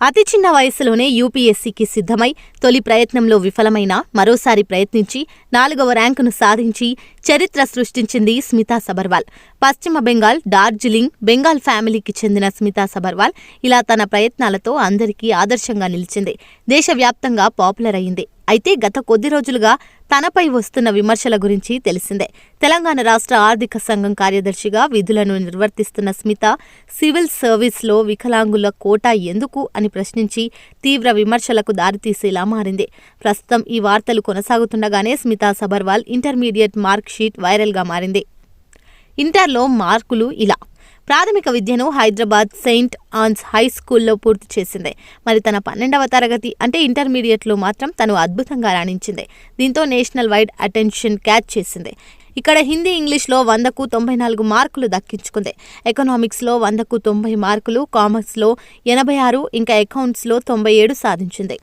అతి చిన్న వయసులోనే యూపీఎస్సీకి సిద్ధమై తొలి ప్రయత్నంలో విఫలమైన మరోసారి ప్రయత్నించి నాలుగవ ర్యాంకును సాధించి చరిత్ర సృష్టించింది స్మితా సబర్వాల్. పశ్చిమ బెంగాల్ డార్జిలింగ్ బెంగాల్ ఫ్యామిలీకి చెందిన స్మితా సబర్వాల్ ఇలా తన ప్రయత్నాలతో అందరికీ ఆదర్శంగా నిలిచింది. దేశవ్యాప్తంగా పాపులర్ అయింది. అయితే గత కొద్ది రోజులుగా తనపై వస్తున్న విమర్శల గురించి తెలిసిందే. తెలంగాణ రాష్ట్ర ఆర్థిక సంఘం కార్యదర్శిగా విధులను నిర్వర్తిస్తున్న స్మిత సివిల్ సర్వీస్లో వికలాంగుల కోటా ఎందుకు అని ప్రశ్నించి తీవ్ర విమర్శలకు దారితీసేలా మారింది. ప్రస్తుతం ఈ వార్తలు కొనసాగుతుండగానే Smita Sabharwal intermediate mark sheet వైరల్గా మారింది. ఇంటర్లో మార్కులు ఇలా. ప్రాథమిక విద్యను హైదరాబాద్ సెయింట్ ఆన్స్ హై స్కూల్లో పూర్తి చేసింది. మరి తన పన్నెండవ తరగతి అంటే ఇంటర్మీడియట్లో మాత్రం తను అద్భుతంగా రాణించింది. దీంతో నేషనల్ వైడ్ అటెన్షన్ క్యాచ్ చేసింది. ఇక్కడ హిందీ ఇంగ్లీష్లో వందకు తొంభై నాలుగు మార్కులు దక్కించుకుంది. ఎకనామిక్స్లో వందకు తొంభై మార్కులు కామర్స్లో ఎనభై ఆరు ఇంకా అకౌంట్స్లో తొంభై ఏడు సాధించింది.